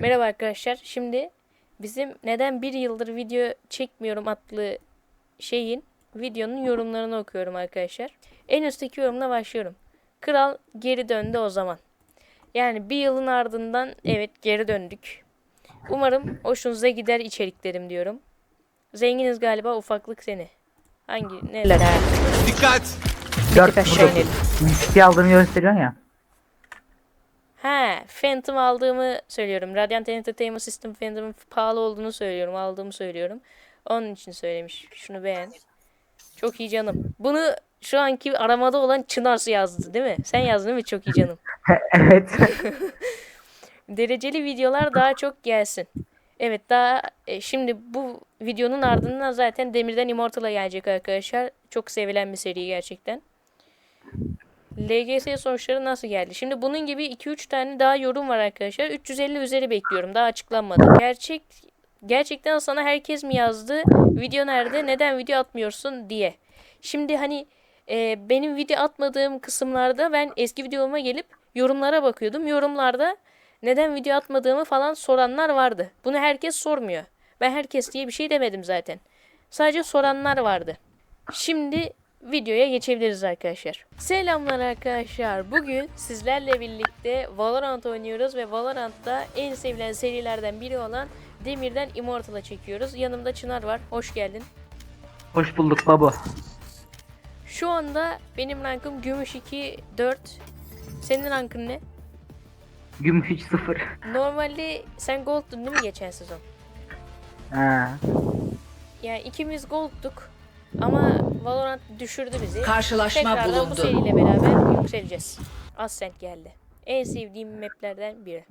Merhaba arkadaşlar. Şimdi bizim neden bir yıldır video çekmiyorum adlı şeyin videonun yorumlarını okuyorum arkadaşlar. En üstteki yorumla başlıyorum. Kral geri döndü o zaman. Yani bir yılın ardından evet geri döndük. Umarım hoşunuza gider içeriklerim diyorum. Zenginiz galiba ufaklık seni. Hangi neler ha? Dikkat! Dört aşağı burada inelim. Miski aldığını gösteriyorsun ya. Ha, Phantom aldığımı söylüyorum. Radiant Entertainment System Phantom'ın pahalı olduğunu söylüyorum. Aldığımı söylüyorum. Onun için söylemiş. Şunu beğen. Çok iyi canım. Bunu şu anki aramada olan Çınar yazdı değil mi? Sen yazdın değil mi? Çok iyi canım. evet. Dereceli videolar daha çok gelsin. Evet daha e, şimdi bu videonun ardından zaten Demirden Immortal'a gelecek arkadaşlar. Çok sevilen bir seri gerçekten. LGS sonuçları nasıl geldi? Şimdi bunun gibi 2-3 tane daha yorum var arkadaşlar. 350 üzeri bekliyorum. Daha açıklanmadı. Gerçek gerçekten sana herkes mi yazdı? Video nerede? Neden video atmıyorsun diye. Şimdi hani e, benim video atmadığım kısımlarda ben eski videoma gelip yorumlara bakıyordum. Yorumlarda neden video atmadığımı falan soranlar vardı. Bunu herkes sormuyor. Ben herkes diye bir şey demedim zaten. Sadece soranlar vardı. Şimdi videoya geçebiliriz arkadaşlar. Selamlar arkadaşlar. Bugün sizlerle birlikte Valorant oynuyoruz ve Valorant'ta en sevilen serilerden biri olan Demir'den Immortal'a çekiyoruz. Yanımda Çınar var. Hoş geldin. Hoş bulduk baba. Şu anda benim rankım Gümüş 2 4. Senin rankın ne? Gümüş hiç sıfır. Normalde sen Gold'dun değil mi geçen sezon? Ha. Yani ikimiz Gold'duk ama Valorant düşürdü bizi. Karşılaşma Tekrardan bu bulundu. seriyle beraber yükseleceğiz. Ascent geldi. En sevdiğim maplerden biri.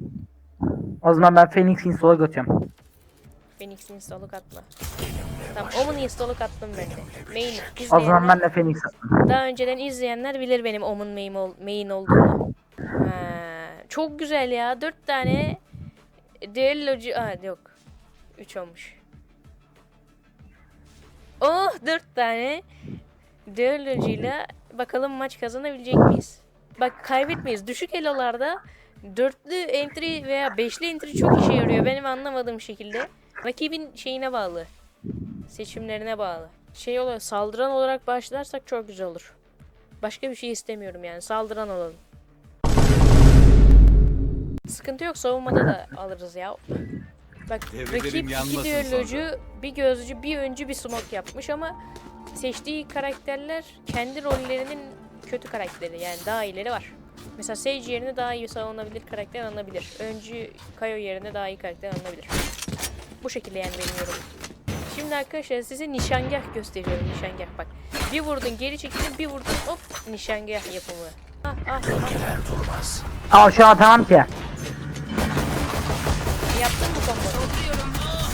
O zaman ben Phoenix Install'a götürüyorum. Phoenix'in installık atma. Tamam, Omen installık attım ben de. Main O zaman izleyenler, ben de Phoenix atayım. daha önceden izleyenler bilir benim Omen main, ol, main olduğunu. Ha, çok güzel ya. Dört tane Duellocu... Aa yok. Üç olmuş. Oh dört tane Duellocuyla bakalım maç kazanabilecek miyiz? Bak kaybetmeyiz. Düşük elolarda dörtlü entry veya beşli entry çok işe yarıyor. Benim anlamadığım şekilde. Rakibin şeyine bağlı. Seçimlerine bağlı. Şey oluyor saldıran olarak başlarsak çok güzel olur. Başka bir şey istemiyorum yani. Saldıran olalım. Sıkıntı yok savunmada da alırız ya. Bak rakip iki yanmasın düellocu, bir gözcü, bir öncü, bir smoke yapmış ama seçtiği karakterler kendi rollerinin kötü karakteri yani daha iyileri var. Mesela Sage yerine daha iyi savunabilir karakter alınabilir. Öncü Kayo yerine daha iyi karakter alınabilir. Bu şekilde yani benim yorumum. Şimdi arkadaşlar size nişangah gösteriyorum nişangah bak. Bir vurdun geri çekildin bir vurdun hop nişangah yapımı. Ah ah ah. An tamam ki. Komboyu?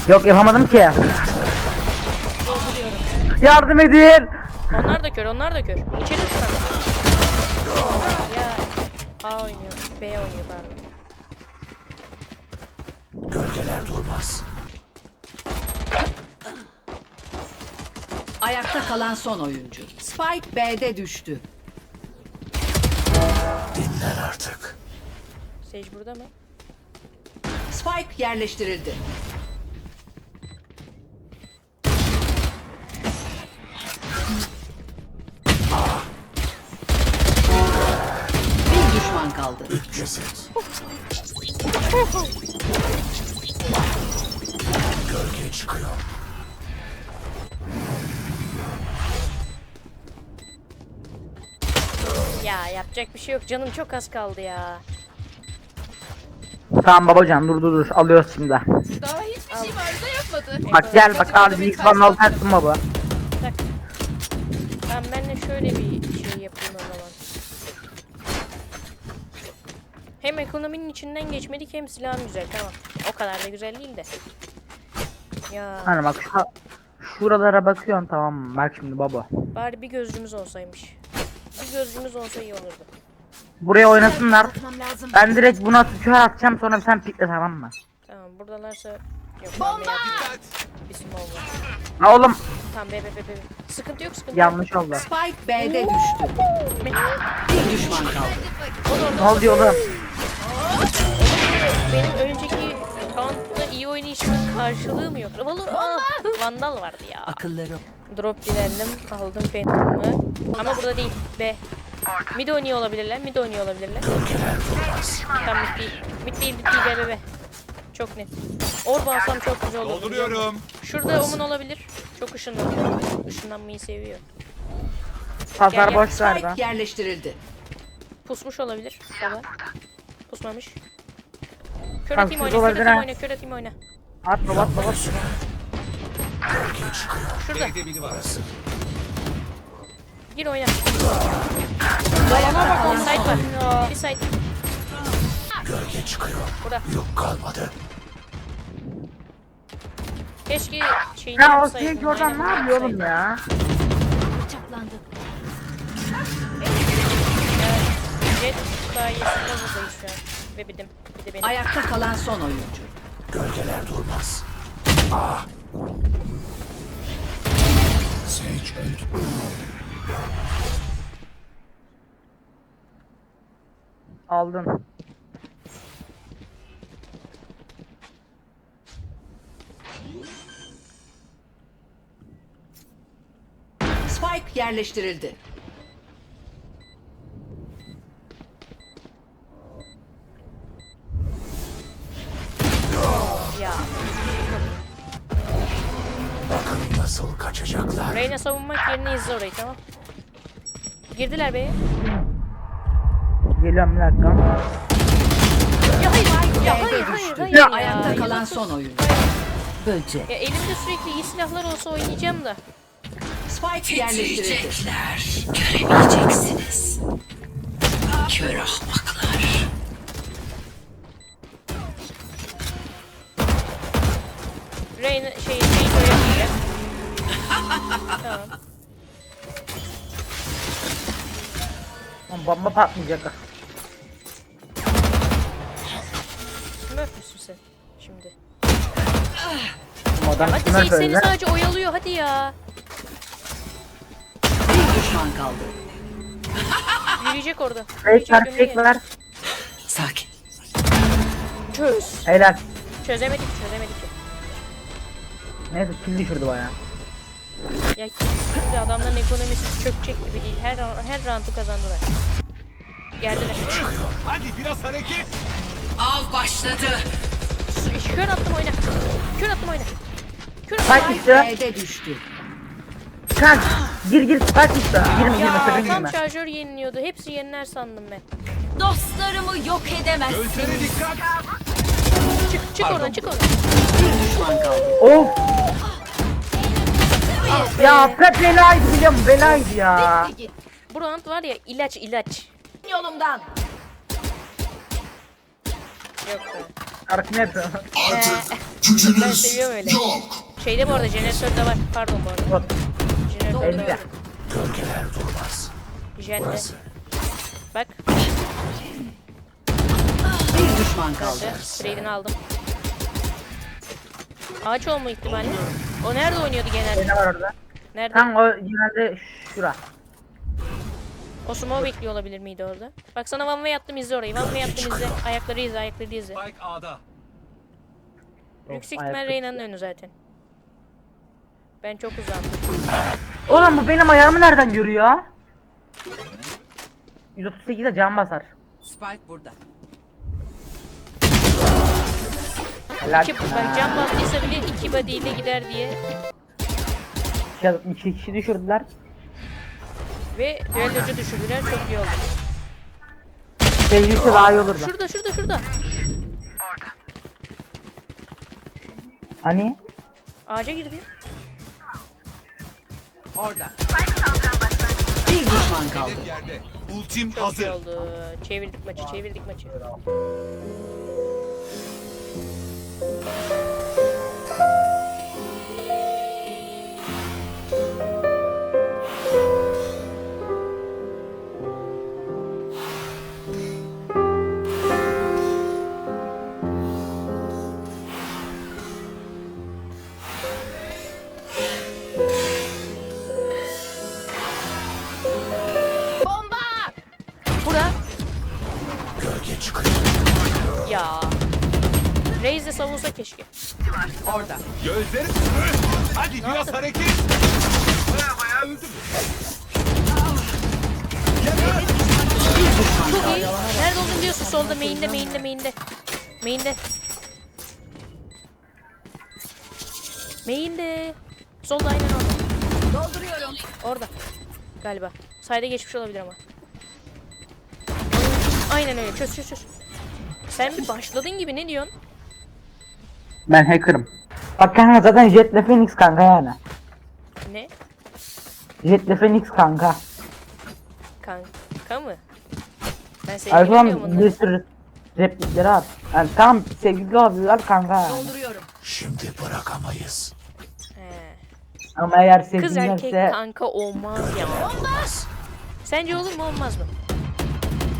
Yok yapamadım ki. Yardım edin. Onlar da kör, onlar da kör. İçeri tutan. Ya A oynuyor, B oynuyor pardon. Ayakta kalan son oyuncu. Spike B'de düştü. Sage burada mı? Spike yerleştirildi. Bir düşman kaldı. Ya yapacak bir şey yok. Canım çok az kaldı ya. Tamam babacan dur dur dur alıyoruz şimdi. Daha hiçbir şey var da yapmadı. Bak gel bak al bir falan al taktım baba. Tak. Tamam ben de şöyle bir şey yapayım o zaman. Hem ekonominin içinden geçmedik hem silahım güzel tamam. O kadar da güzel değil de. Ya Hani bak şu şuralara bakıyorsun tamam mı? Bak şimdi baba. bari bir gözcümüz olsaymış. Bir gözcümüz olsa iyi olurdu. Buraya oynasınlar. Ben direkt buna tükür atacağım sonra sen pikle tamam mı? Tamam buradalarsa yok. Bomba! Bir small var. Ha oğlum Tamam be be be be. Sıkıntı yok sıkıntı yok. yanlış oldu. Spike B'de düştü. Bir düşman kaldı. Ne oluyor oğlum? Benim önceki oynayışımın karşılığı mı yok? Valor, ah, Vandal vardı ya. Akılları Drop dilendim. Aldım Phantom'ı. Ama burada değil. B. Mid oynuyor olabilirler. Mid oynuyor olabilirler. Tam mid değil. Mid değil, mid değil. B, B, B. Çok net. Orb alsam çok güzel olur. Dolduruyorum. Şurada Omun olabilir. Çok ışınlanıyor. Işınlanmayı seviyor. Pazar Gel, boş ver be. yerleştirildi. Pusmuş olabilir. Sabah. Pusmamış. Kör Tamam, atayım siz oyna, kör olabilir atayım ha. oyna, kör atayım oyna. Atma atma atma. Şurada. B'de biri var. Gir oyna. Dolana bak. Bir site var. Bir site. Gölge çıkıyor. Burada. Yok kalmadı. Keşke şeyini Ya o şey oradan ne yapıyor oğlum yapsaydım. ya? Jet sayesinde buradayız şu an. Ve bidim. Bir de benim. Ayakta kalan son oyuncu. Gölgeler durmaz. Ah. Sage öldü. Aldın. Spike yerleştirildi. Ya. Bakın nasıl kaçacaklar. Reyna savunmak yerine izle orayı tamam. Girdiler be. Geliyorum bir dakika. Ya hayır hayır ya hayır hayır hayır ya. Ayakta kalan son oyuncu. Böce. Ya elimde sürekli iyi silahlar olsa oynayacağım da. Spike yerleştirildi. Göremeyeceksiniz. Kör ahmaklar. Reyna şey şey oynayacağım. tamam. Lan Bomba patlayacak. Smurf müsün sen? Şimdi. Adam Hadi kime Sage seni söyle? sadece oyalıyor hadi ya. Bir düşman kaldı. Yürüyecek orada. Fake Yürüyecek ver önüne fake gel. ver. Sakin. Çöz. Helal. Çözemedik çözemedik. Neyse kill düşürdü baya. Ya kesinlikle adamların ekonomisi çökecek gibi değil. Her her roundu kazandılar. Geldiler. Hadi biraz hareket. Av başladı. Kör attım oyna. Kör attım oyna. Kör attım. Spike işte? B'de düştü. Kaç. Gir gir kaç işte. Girme girme Ya sakın tam girme. şarjör yeniliyordu. Hepsi yeniler sandım ben. Dostlarımı yok edemezsin. Gözlere dikkat. Çık çık oradan çık oradan. Bir düşman kaldı. Of. Ya pek belaydı biliyor musun? Belaydı ya. Bu round var ya ilaç ilaç. Yolumdan. Yok be. Şarkı ne yapıyor? Ben seviyorum öyle. Şeyde bu arada jeneratörde var. Pardon bu arada. Elde. var. Gölgeler durmaz. Jende. Bak. Bir düşman kaldı. Trade'ini aldım. Ağaç olma ihtimali. O nerede oynuyordu genelde? Ne var orada? Nerede? Tam o genelde şura. O sumo bekliyor olabilir miydi orada? Bak sana one way attım izle orayı. One way attım izle. Ayakları izle, ayakları izle. Spike A'da. Yüksek ihtimal Reyna'nın önü zaten. Ben çok uzandım. Oğlum bu benim ayağımı nereden görüyor? 138'de can basar. Spike burada. Helal. İki, bak can bastıysa bile iki body ile gider diye. Ya, iki kişi düşürdüler. Ve düellocu düşürdüler. Çok iyi oldu. Sevgilisi daha iyi olurdu. Şurada, şurada, şurada. Hani? Ağaca girdi. Orada. Bir düşman kaldı. Hedef yerde. Ultim Çok iyi hazır. oldu. Çevirdik maçı, çevirdik maçı. Biraz hareket. Baya baya öldüm. Çok iyi. Nerede olduğunu biliyorsun. Solda main'de main'de main'de. Main'de. Main'de. Solda aynen orada. Dolduruyorum. Orada. Galiba. Sayda geçmiş olabilir ama. Aynen öyle. Çöz çöz çöz. Sen bir başladın gibi ne diyorsun? Ben hacker'ım. Bak kanka zaten Jet'le Phoenix kanka yani. Ne? Jet'le Phoenix kanka. Kanka mı? Ben seni zaman bir sürü replikleri at. Yani tamam sevgili abiler kanka yani. Dolduruyorum. Şimdi bırakamayız. He. Ama eğer Kız erkek kanka olmaz ya. Olmaz. Sence olur mu olmaz mı?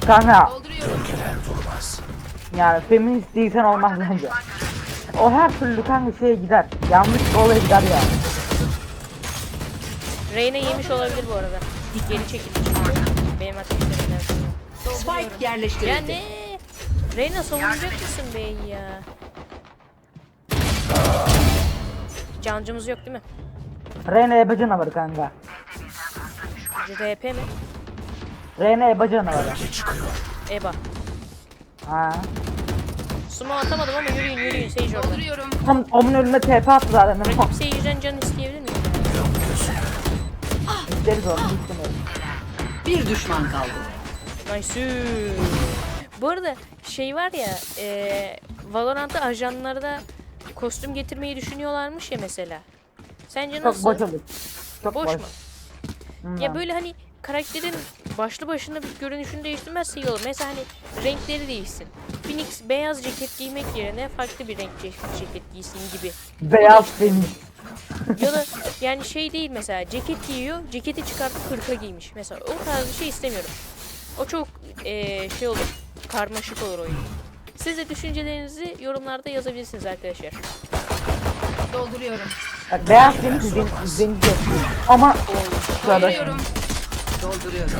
kanka Dolduruyorum. Gölgeler durmaz. yani feminist değilsen olmaz bence. O her türlü kanka şeye gider. Yanlış bir olaya gider yani. Reyna yemiş olabilir bu arada. Geri çekildi. Benim ateşlerimden sonra. Spike Ya yerleştirildi. ne? Reyna savunacak mısın bey ya? Cancımız yok değil mi? Reyna ebe canavarı kanka. RP mi? Reyna ebe canavarı. Eba. Ha. Sumo atamadım ama yürüyün yürüyün Sage orada. Dolduruyorum. Tam onun önüne TP attı zaten. Rakip Sage'den can isteyebilir miyim? İsteriz onu istemiyorum. Bir düşman kaldı. Nice. Bu arada şey var ya, e, Valorant'ta ajanlarda kostüm getirmeyi düşünüyorlarmış ya mesela. Sence Çok nasıl? boş olur. Çok Boş boş. mu? Hmm. Ya böyle hani karakterin başlı başına bir görünüşünü değiştirmezse iyi olur. Mesela hani renkleri değişsin. Phoenix beyaz ceket giymek yerine farklı bir renk ce- ceket giysin gibi. Beyaz Phoenix. Ya da yani şey değil mesela ceket giyiyor, ceketi çıkartıp hırka giymiş. Mesela o tarz bir şey istemiyorum. O çok eee, şey olur, karmaşık olur oyun. Siz de düşüncelerinizi yorumlarda yazabilirsiniz arkadaşlar. Dolduruyorum. Bak, beyaz Phoenix zen- zenci. Ama Dolduruyorum. Dolduruyorum.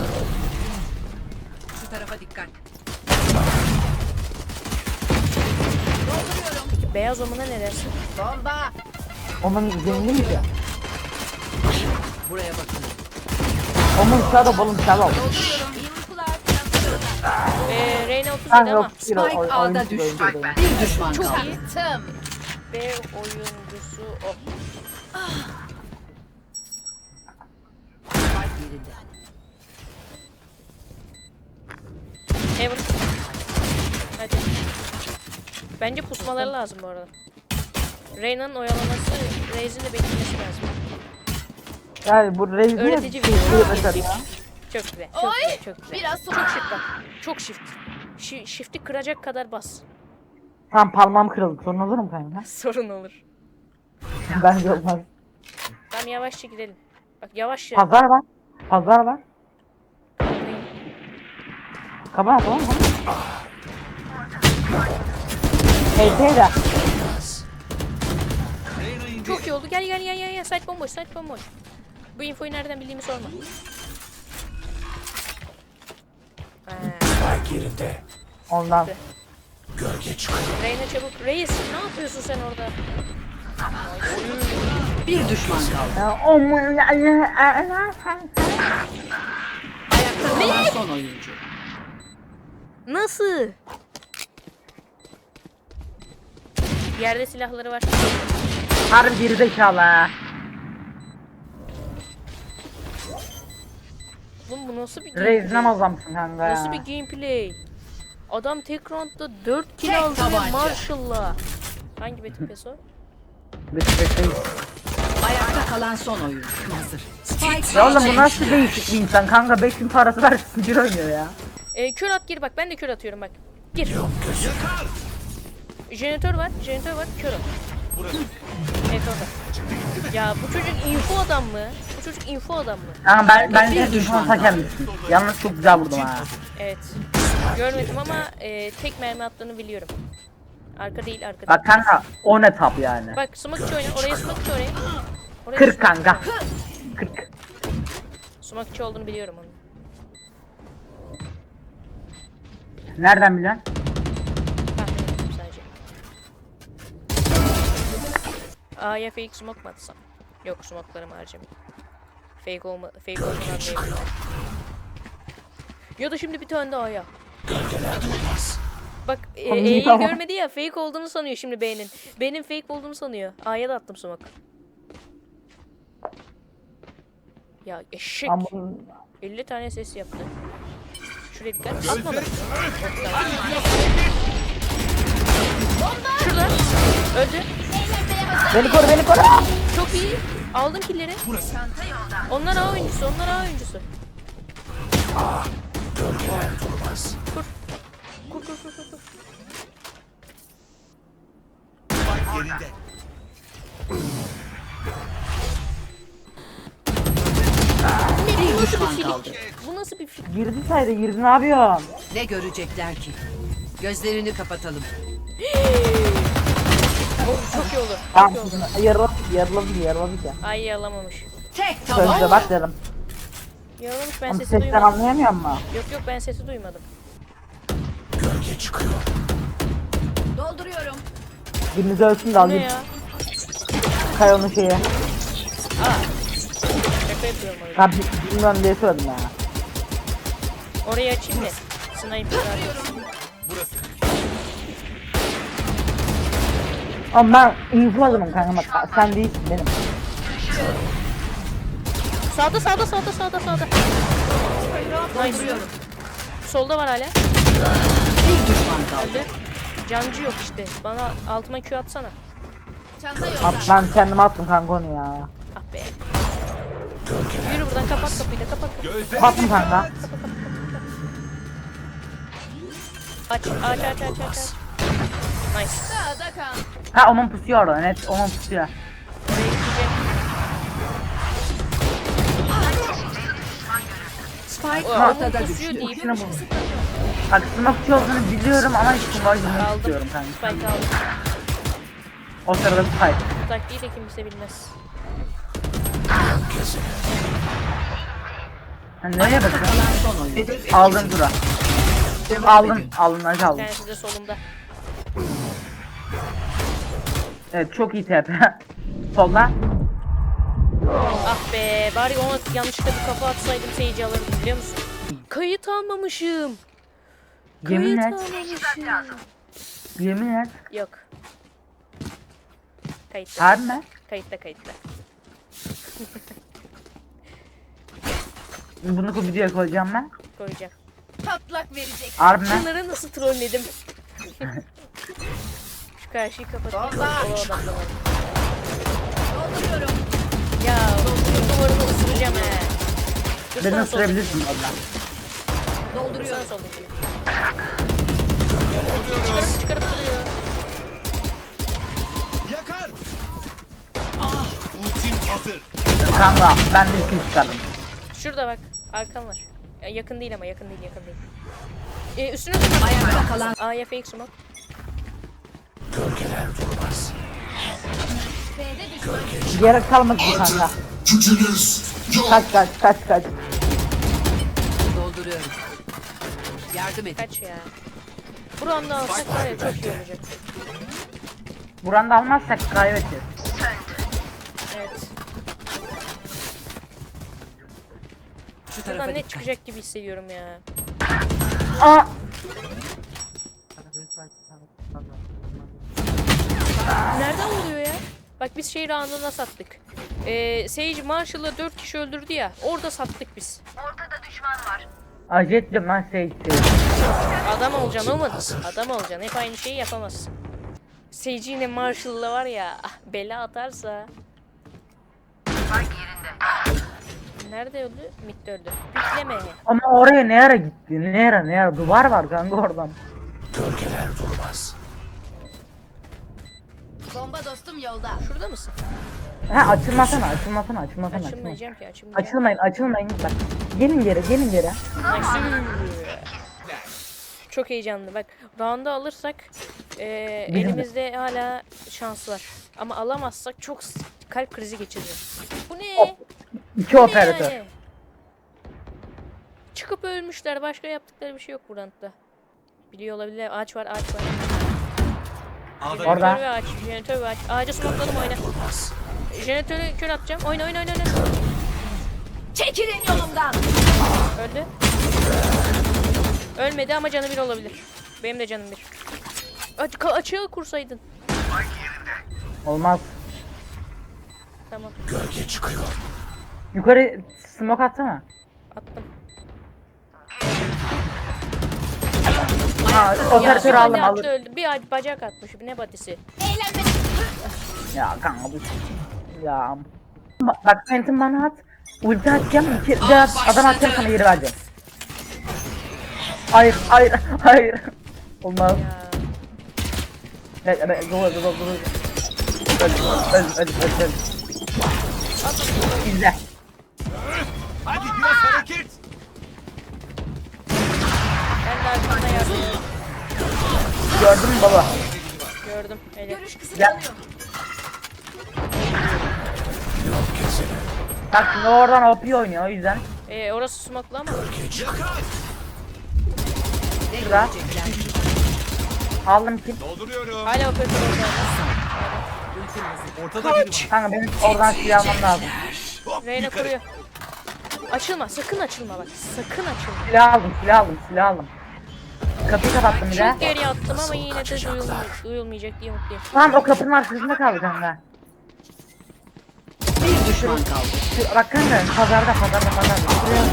Şu tarafa dikkat. Dolduruyorum. Peki beyaz omuna ne dersin? Bomba. onun zengin mi ya? Buraya bakın. Onun shadow balım. İyi uykular. Eee Reyna 37 Kanka ama Spike A'da düştü. Bir düşman kaldı. Çaktım. B oyuncusu o. Spike yerinde. Ever. Hadi. Bence pusmaları lazım bu arada. Reyna'nın oyalaması, Reis'in de beklemesi lazım. Yani bu Raze'i Öğretici bir şey mesela. Çok güzel, çok Oy! güzel, çok güzel. Biraz Çok sonra. shift bak. Çok shift. Şi shift'i kıracak kadar bas. Tam parmağım kırıldı. Sorun olur mu kanka? Sorun olur. Bence olmaz. Tamam yavaşça gidelim. Bak yavaşça. Pazar var. Pazar var. Kapat mı? Hey teyze. Çok iyi oldu. Gel gel gel gel. gel. Site bomboş, site bomboş. Bu infoyu nereden bildiğimi sorma. Spike yerinde. Ondan. Gölge çıkıyor. Reyna çabuk. Reis ne yapıyorsun sen orada? Bir düşman kaldı. Ya, o mu ya ya Ayakta kalan son oyuncu. Nasıl? Yerde silahları var. Harbi geri zekalı ha. Oğlum bu nasıl bir Reis gameplay? namaz adamsın kanka Nasıl bir gameplay? Adam tek roundda 4 kill Tek aldı ve tabanca. maşallah. Hangi Betty Peso? Bir şey- Ayakta kalan son oyuncu. Hazır. Spike Ya oğlum bu nasıl değişik bir insan kanka 5000 parası var bir oynuyor ya. Ee, kör at gir bak ben de kör atıyorum bak. Gir. Yakar. Jeneratör var, jeneratör var, kör at. Burası. Evet orada. Ya bu çocuk info adam mı? Bu çocuk info adam mı? Ama ben ben de düşman taken Yalnız çok güzel vurdum ha. Evet. Görmedim ama e, tek mermi attığını biliyorum. Arka değil arkada. Bak kanka o ne tap yani. Bak smokeçi oyna. Oraya smokeçi oraya. oraya 40 kanka. 40. Smokeçi olduğunu biliyorum onun. Nereden bilen? Sadece. A'ya fake smoke mu atsam? Yok smoke'larımı harcamayayım. Fake olma fake olmadan. Ya da şimdi bir tane daha A'ya. Bak e, E'yi tamam. görmedi ya fake olduğunu sanıyor şimdi B'nin. B'nin fake olduğunu sanıyor. A'ya da attım smoke. Ya eşek. Ama bunun- 50 tane ses yaptı. Şuraya dikkat. Atmadım. Şurada. Öldü. Beni koru beni koru. Çok iyi. Aldım killeri. Onlar A oyuncusu. Onlar A oyuncusu. Durmaz. Kur. Kur kur kur kur. kur. Düşman kaldı. Bu nasıl bir fil? Girdi sayda girdi ne yapıyorsun? Ne görecekler ki? Gözlerini kapatalım. Oğlum çok iyi olur. Tamam Çok iyi olur. yarıladık yarıladık yarıladık ya. Ay yalamamış. Tek Sözde bak dedim. Yalamamış ben Ama sesi sesten duymadım. anlayamıyor mu? Yok yok ben sesi duymadım. Gölge çıkıyor. Dolduruyorum. Biriniz ölsün de Ne alayım. ya? Kay onun şeyi. Şaka yapıyorum orayı. Ha bi- bilmiyorum diye söyledim ya. Orayı açayım da. Sniper arıyorum. Burası. Ama ben adamım kanka bak sen değilsin benim. Sağda sağda sağda sağda sağda. Nice. Solda var hala. Bir düşman kaldı. Cancı yok işte. Bana altıma Q atsana. Çanta yolda. ben kendime attım kanka onu ya. Ah be. Yürü buradan kapat kapıyı da kapat kapıyı. Attım kanka. Aç aç aç aç aç. Nice. Sağda kal. Ha onun pusuyor orada net onun pusuyor. Oraya gidecek. Spike O, onun ortada pusuyor düştü. deyip İçine bunu. Bak smokeçi olduğunu biliyorum ama hiç kullanmak aldım. istiyorum kanka. Spike aldım. O sırada spike. Taktiği de kimse bilmez. Ha, nereye bakıyorsun? Aldın dura. Aldın, aldın hadi Bir aldın. tanesi de solumda. Evet çok iyi TP. Solda. Ah be bari ona yanlışlıkla bir kafa atsaydım seyirci alırdım biliyor musun? Kayıt almamışım. Yemin Kayıt et. almamışım. Yemin et. Yok. Kayıtta. Harbi mi? Kayıtta kayıtta. Bunu bu videoya koyacağım ben. Koyacağım. Patlak verecek. Harbi mi? Bunları nasıl trolledim? Şu karşıyı kapatayım. Bomba. Dolduruyorum. Ya bu duvarını ısıracağım he. Dur Beni sana sol. ısırabilirsin valla. Dolduruyorum. Sana sol. Çıkarıp çıkarıp duruyor. yakar. Ah, ultim hazır. Kanka ben de iki çıkardım. Şurada bak. Arkan var. Ya yakın değil ama yakın değil yakın değil. Ee, üstüne dur. Ayakta kalan A'ya fake smoke. Gölgeler durmaz. Bir yere kalmadı bu kanka. Kaç kaç kaç kaç. dolduruyorum. Yardım et. Kaç ya. Buramda alsak var ya çok iyi olacak. Buranda almazsak kaybedeceğiz. Evet. Şu tarafa Buradan net dikkat. çıkacak gibi hissediyorum ya. Aa! Nereden vuruyor ya? Bak biz şey rounduna sattık. Ee, Sage Marshall'ı 4 kişi öldürdü ya. Orada sattık biz. Ajettim lan şey şey. Adam olacaksın oğlum. Adam olacaksın. Hep aynı şeyi yapamazsın. Sage yine Marshall'la var ya. ah, Bela atarsa. Nerede öldü? Mid'de öldü. Bitleme. Ama oraya ne ara gitti? Ne ara ne ara? Duvar var kanka oradan. Gölgeler durmaz. Bomba dostum yolda. Şurada mısın? Ha açılmasana açılmasana açılmasana açılmasana. Açılmayacağım ki açılmayacağım. Açılmayın açılmayın bak. Gelin geri gelin geri. Çok heyecanlı. Bak round'u alırsak e, elimizde hala şans var. Ama alamazsak çok kalp krizi geçireceğiz. Bu ne? İki operatör. yani? Çıkıp ölmüşler. Başka yaptıkları bir şey yok roundda. Biliyor olabilirler. Ağaç var, ağaç var. Ağda Orada. Jeneratör ve ağaç. Jeneratör ve ağaç. Ağaca smokladım oyna. Jeneratörü kör atacağım. Oyna oyna oyna oyna. Çekilin yolumdan. Öldü. Ölmedi ama canı bir olabilir. Benim de canım bir. Aç açığı kursaydın. Olmaz. Tamam. Gölge çıkıyor. Yukarı smoke atsana. Attım. Ha, operatörü aldım aldım. öldü. Bir ac- bacak atmış. Ne? Eğlenme. Ya kanka bu ya. Ba- Bak Phantom bana at. Ulti atacağım. iki- Biraz adam atacağım sana geri vereceğim. Hayır, hayır, hayır. Olmaz. Ya. Evet, evet, dur, dur, dur, dur. Öl, öl, öl, öl, öl. İzle. Gördün mü baba? Gördüm. Hele. Görüş Gel. Bak şimdi oradan OP oynuyor o yüzden. Ee, orası smoke'lu ama. Şurada. Aldım ki. Dolduruyorum. Hala operatör orada. Ortada biri var. Kanka benim oradan silah almam lazım. Hop Reyna yukarı. kuruyor. Açılma. Sakın açılma bak. Sakın açılma. Silah aldım, silah aldım, silah aldım. Kapıyı kapattım bir de. Çok geriye attım ama yine de duyulmayacak, duyulmayacak diye mutluyum. Tamam o kapının arkasında kaldı kanka. Bir düşman kaldı. Şu- Bak kanka pazarda pazarda pazarda. Şuraya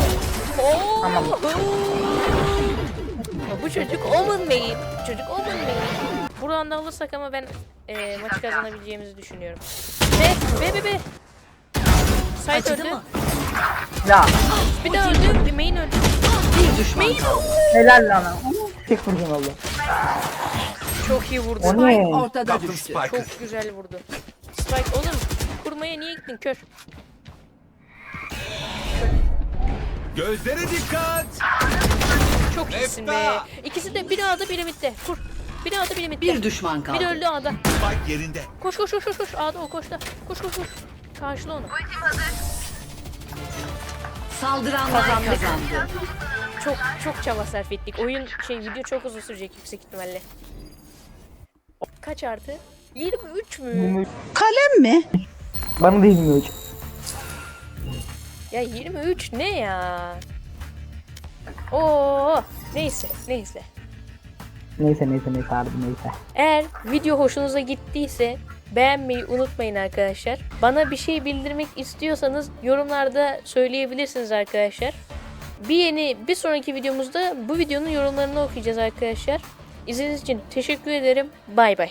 Oo! Tamam. Bu çocuk Omen Bey'in. Bu çocuk Omen Bey'in. Buradan da alırsak ama ben e, maçı kazanabileceğimizi düşünüyorum. Ve be be be. Sait öldü. Ya Bir daha öldü. Bir main öldü. Bir düşman kaldı. helal lan. Tek vurdun oldu. Çok iyi vurdu. O ne? Ortada Kaptım düştü. Spike'ı. Çok güzel vurdu. Spike oğlum kurmaya niye gittin kör? Gözlere dikkat. Çok iyisin be. Efta! İkisi de biri A'da biri midde. Kur. Biri A'da biri midde. Bir düşman Biri kaldı. öldü A'da. Spike yerinde. Koş koş koş koş koş. A'da o koş da. Koş koş koş. Karşıla onu. Saldıranlar kazandı. Çok çok çaba sarf ettik. Oyun şey video çok uzun sürecek yüksek ihtimalle. Kaç artı? 23 mü? Bana da 23. Ya 23 ne ya? Oo neyse neyse. Neyse neyse neyse abi neyse. Eğer video hoşunuza gittiyse beğenmeyi unutmayın arkadaşlar. Bana bir şey bildirmek istiyorsanız yorumlarda söyleyebilirsiniz arkadaşlar. Bir yeni bir sonraki videomuzda bu videonun yorumlarını okuyacağız arkadaşlar. İzlediğiniz için teşekkür ederim. Bay bay.